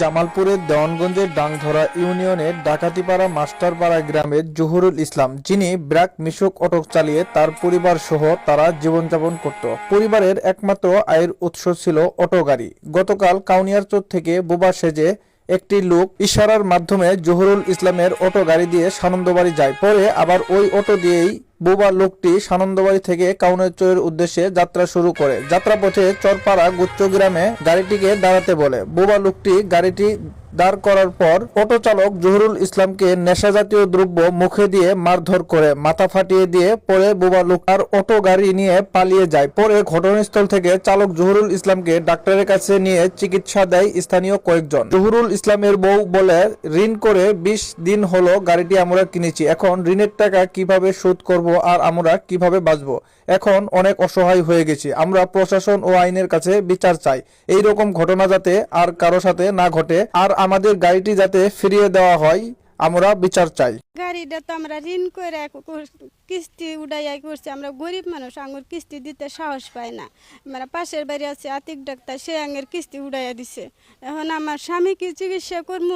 জামালপুরের দেওয়ানগঞ্জের ডাংধরা ইউনিয়নের ডাকাতিপাড়া মাস্টারপাড়া গ্রামের জহুরুল ইসলাম, যিনি ব্র্যাক মিশুক অটো চালিয়ে তার পরিবার সহ তারা জীবনযাপন করত। পরিবারের একমাত্র আয়ের উৎস ছিল অটো গাড়ি। গতকাল কাউনিয়ারচর থেকে বুবা সেজে একটি লোক ইশারার মাধ্যমে জহুরুল ইসলামের অটো গাড়ি দিয়ে সানন্দবাড়ি যায়। পরে আবার ওই অটো দিয়েই বুবা লোকটি সানন্দবাড়ি থেকে কাউনেরচরের উদ্দেশ্যে যাত্রা শুরু করে। যাত্রাপথে চরপাড়া গুচ্চ গ্রামে গাড়িটিকে দাঁড়াতে বলে। বোবা লোকটি গাড়িটি দাঁড় করার পর অটো চালক জহুরুল ইসলামকে নেশাজাতীয় দ্রব্য মুখে দিয়ে মারধর করে মাথা ফাটিয়ে দিয়ে পরে বুবা লোক আর অটো গাড়ি নিয়ে পালিয়ে যায়। পরে ঘটনাস্থল থেকে চালক জহুরুল ইসলামকে ডাক্তারের কাছে নিয়ে চিকিৎসা দেয় স্থানীয় কয়েকজন। জহুরুল ইসলামের বউ বলে, ঋণ করে বিশ দিন হলো গাড়িটি আমরা কিনেছি। এখন ঋণের টাকা কীভাবে শোধ করব আর আমরা কীভাবে বাঁচবো? এখন অনেক অসহায় হয়ে গেছি। আমরা প্রশাসন ও আইনের কাছে বিচার চাই। এই রকম ঘটনা যাতে আর কারও সাথে না ঘটে, আর আমাদের গাড়িটি যাতে ফিরিয়ে দেওয়া হয়, আমরা বিচার চাই। গাড়িটা তো আমরা ঋণ করে কিস্তি উড়াইয়া করছি। আমরা গরিব মানুষ, আঙুর কিস্তি দিতে সাহস পাই না। আমরা পাশের বাড়ি আছে, আতিক ডাক্তার, সে আঙের কিস্তি উড়াইয়া দিছে। এখন আমার স্বামী কি চিকিৎসা করব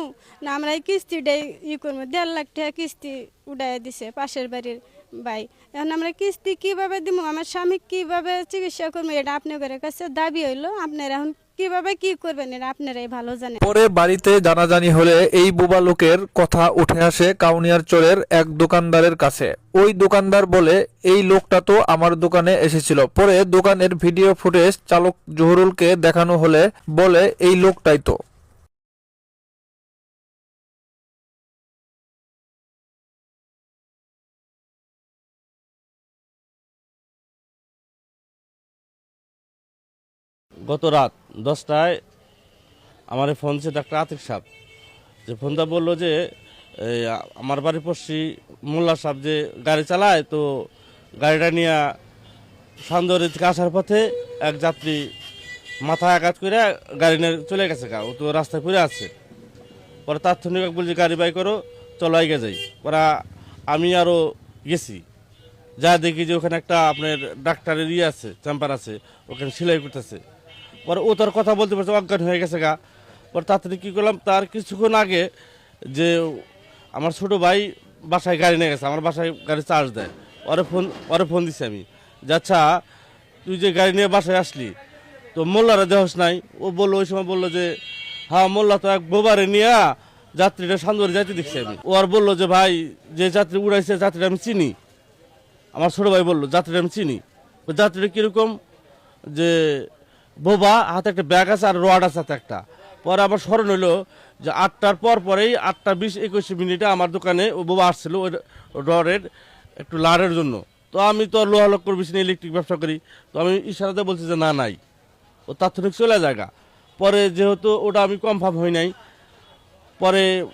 না, আমরা এই কিস্তিটাই ই করব দেড় লাখ টাকা কিস্তি উড়াইয়া দিছে, পাশের বাড়ির ভাই। এখন আমরা কিস্তি কীভাবে দিব আমার স্বামী কীভাবে চিকিৎসা করব? এটা আপনাদের কাছে দাবি হইল। আপনারা এখন কীভাবে কি করবেন? এটা আপনারাই ভালো জানেন। পরে বাড়িতে জানাজানি হলে এই বুবা লোকের কথা উঠে আসে কাউনিয়ার চরের এক দোকানদারের কাছে। ওই দোকানদার বলে, এই লোকটা তো আমার দোকানে এসেছিল। পরে দোকানের ভিডিও ফুটেজ চালক জহুরুলকে দেখানো হলে বলে, এই লোকটাই তো। গত রাত দশটায় আমার ফোন ছিল ডাক্তার আতিক সাহেব। যে ফোনটা বলল যে আমার বাড়ির পড়শি মোল্লা সাহেব যে গাড়ি চালায়, তো গাড়িটা নিয়ে সান্দরি থেকে আসার পথে এক যাত্রী মাথা আঘাত করে গাড়ি নিয়ে চলে গেছে গা। ও তো রাস্তায় পড়ে আছে। পরে তাৎক্ষণিক বলছি, গাড়ি বাই করো, চলো আগে যাই। পরে আমি আরও গেছি। যা দেখি যে ওখানে একটা আপনার ডাক্তারের ইয়ে আছে, চেম্বার আছে, ওখানে সেলাই করতেছে। পরে ও তার কথা বলতে পারছে অজ্ঞান হয়ে গেছে গা। পরে তাড়াতাড়ি কী করলাম, তার কিছুক্ষণ আগে যে আমার ছোট ভাই বাসায় গাড়ি নিয়ে গেছে, আমার বাসায় গাড়ি চার্জ দেয়। ওরে ফোন ওরে ফোন দিছি আমি। যে আচ্ছা তুই যে গাড়ি নিয়ে বাসায় আসলি, তো মোল্লারা দেহস নাই। ও বলল, ওই সময় বলল যে হ্যাঁ মোল্লা তো এক বোবারে নিয়ে যাত্রীটা সান্দরে যাইতে দেখছি আমি। ও আর বলল যে, ভাই, যে যাত্রী উড়াইছে, যাত্রীটা আমি চিনি। আমার ছোট ভাই বলল, যাত্রীটা আমি চিনি। যাত্রীটা কীরকম যে বোবা, হাতে একটা ব্যাগ আছে আর রড আছে হাতে একটা। পরে আবার স্মরণ হলো যে আটটার পর পরেই আটটা বিশ একুশ মিনিটে আমার দোকানে ও বোবা আসছিল ওই রডের একটু লাড়ের জন্য। তো আমি তো লোহা লোক করবি না ইলেকট্রিক ব্যবসা করি। তো আমি ইশারাতে বলছি যে না, নাই। ও তাৎক্ষণিক চলে জায়গা পরে যেহেতু ওটা আমি কনফার্ম হই নাই, পরে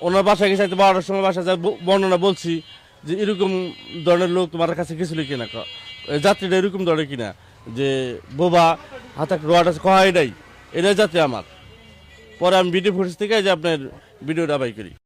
ওনার বাসায় গেছে বারোটার সময় বাসায় ব- বর্ণনা বলছি যে এরকম ধরনের লোক তোমার কাছে গেছিল কিনা? যাত্রীটা এরকম ধরনের কিনা? যে বোবা হাতে একটা কহাই কহা এটাই যাত্রী আমার। পরে আমি ভিডিও ফুটেজ থেকে যে আপনার ভিডিওটা বাই করি।